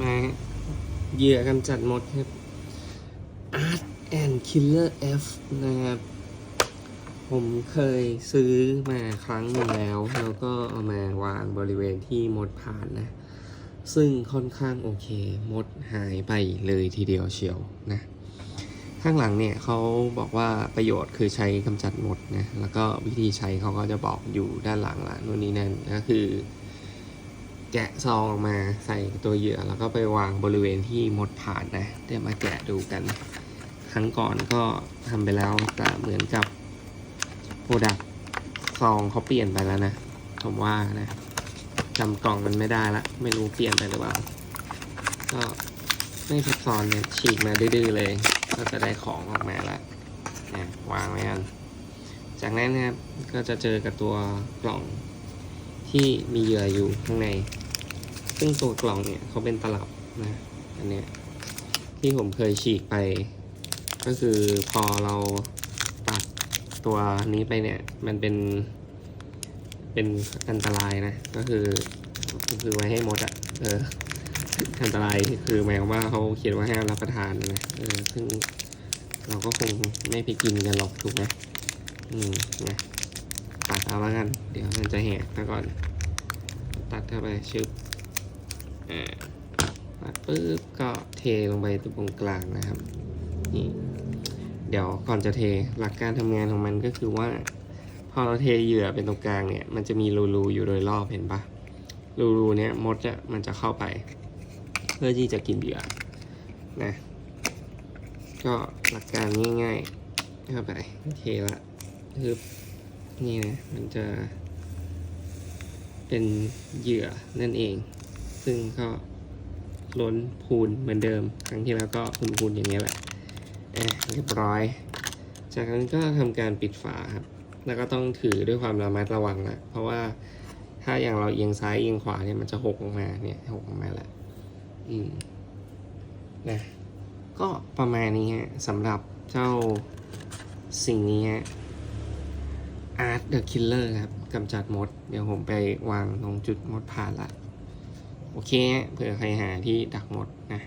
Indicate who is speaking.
Speaker 1: มาเหยื่อกำจัดมดครับ Art and Killer F นะครับ ผมเคยซื้อมาครั้งหนึ่งแล้ว แล้วก็เอามาวางบริเวณที่มดผ่านนะ ซึ่งค่อนข้างโอเค มดหายไปเลยทีเดียวเชียวนะ ข้างหลังเนี่ยเขาบอกว่าประโยชน์คือใช้กำจัดมดนะ แล้วก็วิธีใช้เขาก็จะบอกอยู่ด้านหลังละนู่นนี่นั่นก็คือ แกะซองออกมาใส่ตัวเหยื่อแล้วก็ไปวางบริเวณที่มดผ่านนะ เดี๋ยวมาแกะดูกัน ครั้งก่อนก็ทำไปแล้วแต่เหมือนกับโปรดักซองเขาเปลี่ยนไปแล้วนะ ผมว่านะจำกล่องมันไม่ได้ละ ไม่รู้เปลี่ยนไปหรือเปล่า ก็ไม่ซับซ้อนเนี่ยฉีกมาดื้อเลย ก็จะได้ของออกมาละนะวางไว้กันจากนั้นนะครับก็จะเจอกับตัวกล่องที่มีเหยื่ออยู่ข้างใน ซึ่งตัวกล่องเนี่ยเขาเป็นตลับนะอันเนี้ยที่ผมเคยฉีกไป ก็คือพอเราตัดตัวนี้ไปเนี่ย มันเป็น เป็นอันตรายนะ ก็คือคือไว้ให้หมดอะเอออันตรายคือหมายความว่าเขาเขียนว่าห้ามรับประทานนะเออซึ่งเราก็คงไม่ไปกินกันหรอกถูกไหมอืมนะตัดเอาแล้วกัน เดี๋ยวมันจะแหกซะก่อน ตัดเข้าไปชึบ อ่าปุ๊บก็เทลงไปตรงกลางนะครับนี่เดี๋ยวก่อนจะเทหลักการทำงานของมันก็คือว่า พอเราเทเหยื่อเป็นตรงกลางเนี่ย มันจะมีรูๆอยู่โดยรอบเห็นปะรูๆเนี่ยมดจะมันจะเข้าไป เพื่อที่จะกินเหยื่อนะก็หลักการง่ายๆเข้าไปเทละคือนี่นะมันจะเป็นเหยื่อนั่นเอง ซึ่งก็ล้นพูนเหมือนเดิม ครั้งที่แล้วก็พูนๆอย่างนี้ยแหละอะเรียบร้อย จากนั้นก็ทำการปิดฝาครับ แล้วก็ต้องถือด้วยความระมัดระวังนะเพราะว่าถ้าอย่างเราเอียงซ้ายเอียงขวาเนี่ยมันจะหกออกมาเนี่ยหกออกมาแหละอืมนะก็ประมาณนี้ฮะสำหรับเจ้าสิ่งนี้ฮะ Art the Killer ครับกำจัดมด เดี๋ยวผมไปวางตรงจุดมดผ่านละ โอเคเผื่อใครหาที่ดักหมดนะ